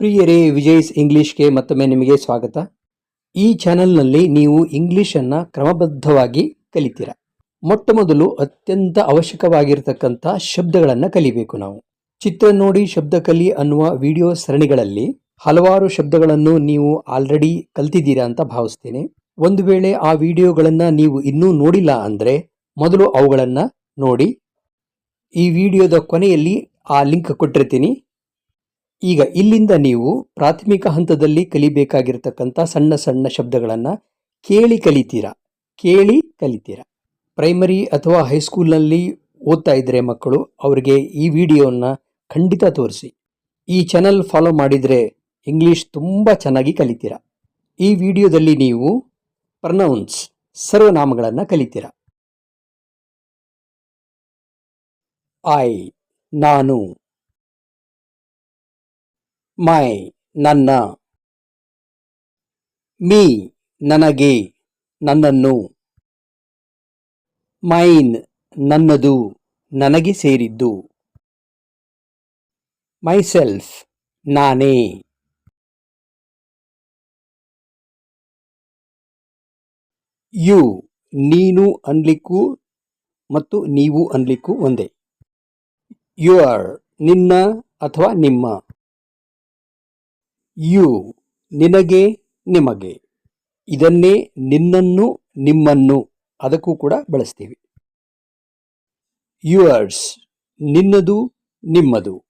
ಪ್ರಿಯರೇ ವಿಜಯ್ಸ್ ಇಂಗ್ಲಿಷ್ಗೆ ಮತ್ತೊಮ್ಮೆ ನಿಮಗೆ ಸ್ವಾಗತ. ಈ ಚಾನೆಲ್ನಲ್ಲಿ ನೀವು ಇಂಗ್ಲಿಷನ್ನು ಕ್ರಮಬದ್ಧವಾಗಿ ಕಲಿತೀರ? ಮೊಟ್ಟ ಮೊದಲು ಅತ್ಯಂತ ಅವಶ್ಯಕವಾಗಿರತಕ್ಕಂಥ ಶಬ್ದಗಳನ್ನು ಕಲಿಬೇಕು ನಾವು. ಚಿತ್ರ ನೋಡಿ ಶಬ್ದ ಕಲಿ ಅನ್ನುವ ವಿಡಿಯೋ ಸರಣಿಗಳಲ್ಲಿ ಹಲವಾರು ಶಬ್ದಗಳನ್ನು ನೀವು ಆಲ್ರೆಡಿ ಕಲ್ತಿದ್ದೀರಾ ಅಂತ ಭಾವಿಸ್ತೇನೆ. ಒಂದು ವೇಳೆ ಆ ವಿಡಿಯೋಗಳನ್ನು ನೀವು ಇನ್ನೂ ನೋಡಿಲ್ಲ ಅಂದರೆ ಮೊದಲು ಅವುಗಳನ್ನು ನೋಡಿ. ಈ ವಿಡಿಯೋದ ಕೊನೆಯಲ್ಲಿ ಆ ಲಿಂಕ್ ಕೊಟ್ಟಿರ್ತೀನಿ. ಈಗ ಇಲ್ಲಿಂದ ನೀವು ಪ್ರಾಥಮಿಕ ಹಂತದಲ್ಲಿ ಕಲಿಬೇಕಾಗಿರ್ತಕ್ಕಂಥ ಸಣ್ಣ ಸಣ್ಣ ಶಬ್ದಗಳನ್ನು ಕೇಳಿ ಕಲಿತೀರಾ? ಕೇಳಿ ಕಲಿತೀರಾ? ಪ್ರೈಮರಿ ಅಥವಾ ಹೈಸ್ಕೂಲ್ನಲ್ಲಿ ಓದ್ತಾ ಇದ್ದರೆ ಮಕ್ಕಳು ಅವರಿಗೆ ಈ ವಿಡಿಯೋನ ಖಂಡಿತ ತೋರಿಸಿ. ಈ ಚಾನಲ್ ಫಾಲೋ ಮಾಡಿದರೆ ಇಂಗ್ಲಿಷ್ ತುಂಬ ಚೆನ್ನಾಗಿ ಕಲಿತೀರಾ? ಈ ವಿಡಿಯೋದಲ್ಲಿ ನೀವು ಪ್ರನೌನ್ಸ್ ಸರ್ವನಾಮಗಳನ್ನು ಕಲಿತೀರಾ? ಐ, ನಾನು ಮೈ, ನನ್ನ. ಮೀ, ನನಗೆ, ನನ್ನನ್ನು. ಮೈನ್, ನನ್ನದು, ನನಗೆ ಸೇರಿದ್ದು. ಮೈಸೆಲ್ಫ್, ನಾನೇ. ಯು, ನೀನು ಅನ್ಲಿಕ್ಕೂ ಮತ್ತು ನೀವು ಅನ್ಲಿಕ್ಕೂ ಒಂದೇ. ಯುವರ್, ನಿನ್ನ ಅಥವಾ ನಿಮ್ಮ. ಯು ನಿನಗೆ ನಿಮಗೆ. ಇದನ್ನೇ ನಿನ್ನನ್ನು ನಿಮ್ಮನ್ನು. ಅದಕ್ಕೂ ಕೂಡ ಬಳಸ್ತೀವಿ. ಯುವರ್ಸ್ ನಿನ್ನದು ನಿಮ್ಮದು.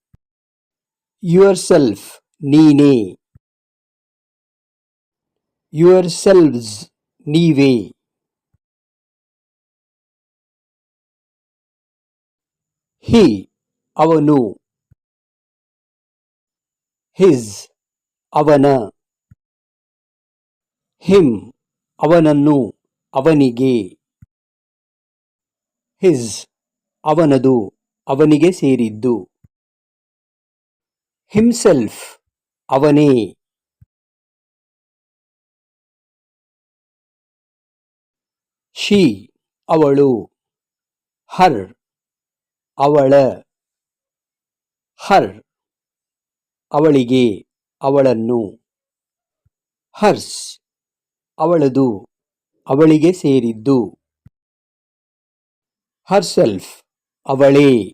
ಯುವರ್ ಸೆಲ್ಫ್ ನೀನೇ. ಯುವರ್ ಸೆಲ್ವ್ಸ್ ನೀವೇ. ಹೀ ಅವನು. ಹಿಸ್ ಅವನ ಹಿಮ್ ಅವನನ್ನು ಅವನಿಗೆ ಹಿಸ್ ಅವನದು ಅವನಿಗೆ ಸೇರಿದ್ದು. ಹಿಮ್ಸೆಲ್ಫ್ ಅವನೇ. ಶಿ ಅವಳು, ಹರ್ ಅವಳ, ಹರ್ ಅವಳಿಗೆ. ಅವಳನ್ನು. ಹರ್ಸ್ ಅವಳದು ಅವಳಿಗೆ ಸೇರಿದ್ದು. ಹರ್ಸೆಲ್ಫ್ ಅವಳೇ.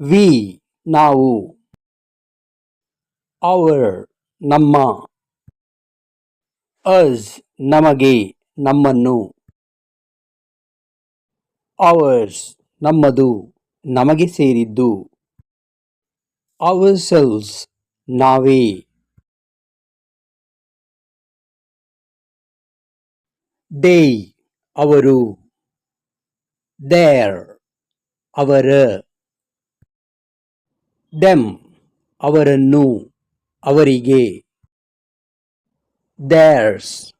ವಿ, ನಾವು. ಅವರ್, ನಮ್ಮ. ಅಸ್ ನಮಗೆ, ನಮ್ಮನ್ನು. ಅವರ್ಸ್, ನಮ್ಮದು. ನಮಗೆ ಸೇರಿದ್ದು. ಅವರ್ ಸೆಲ್ಸ್ ನಾವೇ. ದೇ ಅವರು. ದೇರ್ ಅವರ. ಡೆಮ್ ಅವರನ್ನು. ಅವರಿಗೆ. ದೇರ್ಸ್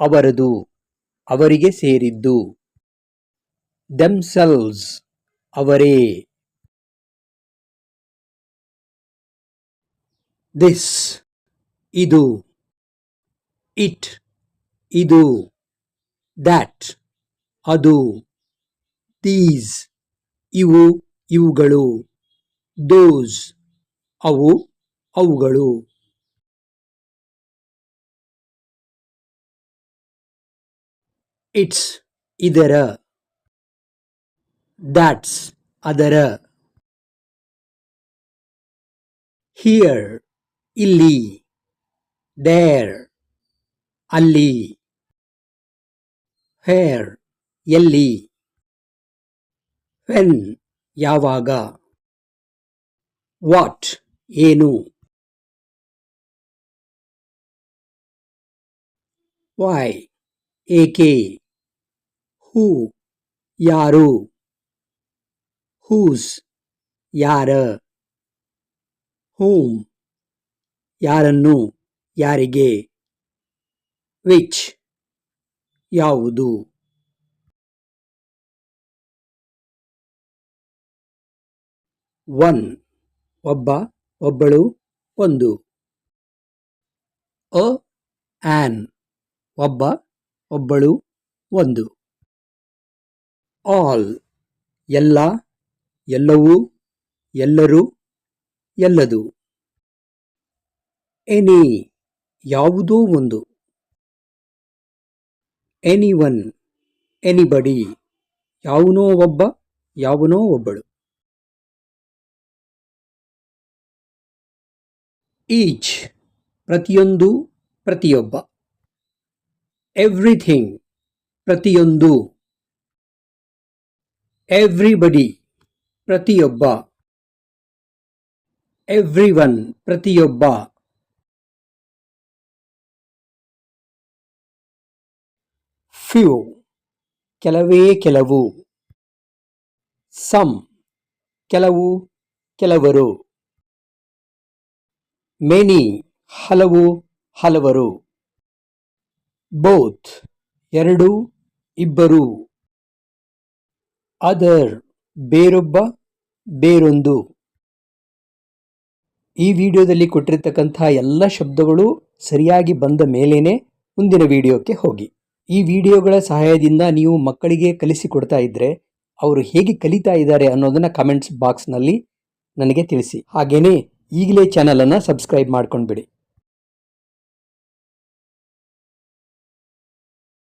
ಅವರದು. ಅವರಿಗೆ ಸೇರಿದ್ದು. ದೆಮ್ಸೆಲ್ಸ್ ಅವರೇ. ದಿಸ್ ಇದು ಇಟ್ ಇದು ದ್ಯಾಟ್ ಅದು ದೀಸ್ ಇವು, ಇವುಗಳು ದೋಸ್ ಅವು, ಅವುಗಳು. ಇಟ್ಸ್ ಇದರ. ದ್ಯಾಟ್ಸ್ ಅದರ ಹಿಯರ್ ಇಲ್ಲಿ ದೇರ್ ಅಲ್ಲಿ ಹೇರ್ ಎಲ್ಲಿ ವೆನ್ ಯಾವಾಗ ವಾಟ್ ಏನು ವೈ ಏಕೆ ಹೂ ಯಾರು ಹೂಸ್ ಯಾರ ಹೂಮ್ ಯಾರನ್ನು ಯಾರಿಗೆ ವಿಚ್ ಯಾವುದು ಒನ್ ಒಬ್ಬ ಒಬ್ಬಳು ಒಂದು ಅ ಆನ್ ಒಬ್ಬ ಒಬ್ಬಳು ಒಂದು ಆಲ್ ಎಲ್ಲ ಎಲ್ಲವೂ ಎಲ್ಲರೂ ಎಲ್ಲದು. ಎನಿ ಯಾವುದೋ ಒಂದು. ಎನಿ ಒನ್ ಎನಿಬಡಿ, ಯಾವನೋ ಒಬ್ಬ, ಯಾವನೋ ಒಬ್ಬಳು. ಈಚ್, ಪ್ರತಿಯೊಂದು, ಪ್ರತಿಯೊಬ್ಬ. ಎವ್ರಿಥಿಂಗ್, ಪ್ರತಿಯೊಂದು. ಎವ್ರಿಬಡಿ. ಪ್ರತಿಯೊಬ್ಬ. ಎವ್ರಿವನ್ ಪ್ರತಿಯೊಬ್ಬ. ಫ್ಯೂ ಕೆಲವೇ ಕೆಲವು. ಸಮ್ ಕೆಲವು, ಕೆಲವರು. ಮೆನಿ ಹಲವು, ಹಲವರು. ಬೋತ್ ಎರಡು, ಇಬ್ಬರು. ಅದರ್ ಬೇರೊಬ್ಬ. ಬೇರೊಂದು. ಈ ವಿಡಿಯೋದಲ್ಲಿ ಕೊಟ್ಟಿರ್ತಕ್ಕಂಥ ಎಲ್ಲ ಶಬ್ದಗಳು ಸರಿಯಾಗಿ ಬಂದ ಮೇಲೇನೆ ಮುಂದಿನ ವಿಡಿಯೋಕ್ಕೆ ಹೋಗಿ. ಈ ವಿಡಿಯೋಗಳ ಸಹಾಯದಿಂದ ನೀವು ಮಕ್ಕಳಿಗೆ ಕಲಿಸಿಕೊಡ್ತಾ ಇದ್ರೆ ಅವರು ಹೇಗೆ ಕಲಿತಾ ಇದ್ದಾರೆ ಅನ್ನೋದನ್ನ ಕಮೆಂಟ್ಸ್ ಬಾಕ್ಸ್ನಲ್ಲಿ ನನಗೆ ತಿಳಿಸಿ. ಹಾಗೇನೇ ಈಗಲೇ ಚಾನಲನ್ನು ಸಬ್ಸ್ಕ್ರೈಬ್ ಮಾಡ್ಕೊಂಡ್ಬಿಡಿ.